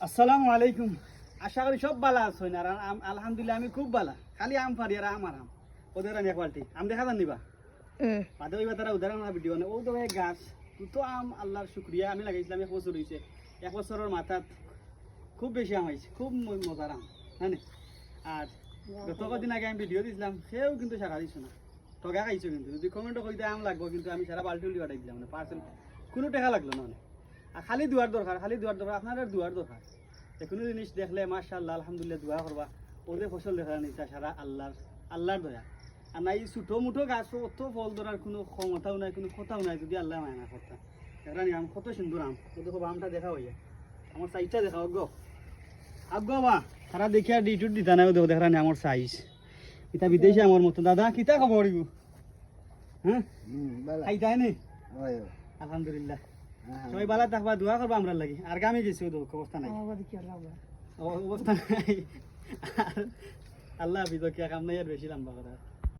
আসসালামু আলাইকুম। আশা করি সব বালা আছেন আর আম- আলহামদুলিল্লাহ আমি খুব বালা খালি আম পারি আর আম আর আম। ওদের আমি কোয়ালিটি আম দেখা যান নিবা মাঝে ওই তারা উদাহরণ ভিডিও নে ও তো এক গাছ। তো আম আল্লাহর শুক্রিয়া। আমি লাগাইছিলাম এক বছর হয়েছে এক বছরের মাথাত খুব বেশি আম হয়েছে। খুব মজার আম। হ্যাঁ নি? আর গত কদিন আগে আমি ভিডিও দিছিলাম। সেও কিন্তু সারা দিছো না। টগা খাইছো কিন্তু। যদি কমেন্টও কইতে আম লাগবো কিন্তু আমি সারা বাল্টি উল্টি পাঠাই দিলাম। না পার্সেল কোনো টাকা লাগল না মানে। আর খালি দুয়ার দরকার খালি দুয়ার দরকার আপনার আর দুয়ার দরকার। কোনো জিনিস দেখলে মাশাআল্লাহ আলহামদুলিল্লাহ দোয়া করবা ওদের ফসল দেখা নিতা সারা আল্লাহর আল্লাহর দয়া। আর নাই ছোটো মুঠো গাছ অত ফল ধরার কোনো ক্ষমতাও নাই কোনো কথাও নাই যদি আল্লাহ মায় না কথা এখানে আম কত সুন্দর আম কত খুব আমটা দেখা হয়ে যায় আমার সাইজটা দেখা অজ্ঞ আজ্ঞ বা তারা দেখি আর ডিটুট দিতা নাই দেখো দেখা নাই আমার সাইজ এটা বিদেশি আমার মতো দাদা কিতা খবর হ্যাঁ খাইতাই নি? আলহামদুলিল্লাহ। সবাই ভালো থাকবা দোয়া করবা আমরা লাগি। আর গামে গেছি ও দুঃখ অবস্থা নাই। অবস্থা নাই। আল্লাহ হাফিজ কে কাম নাই আর বেশি লম্বা কথা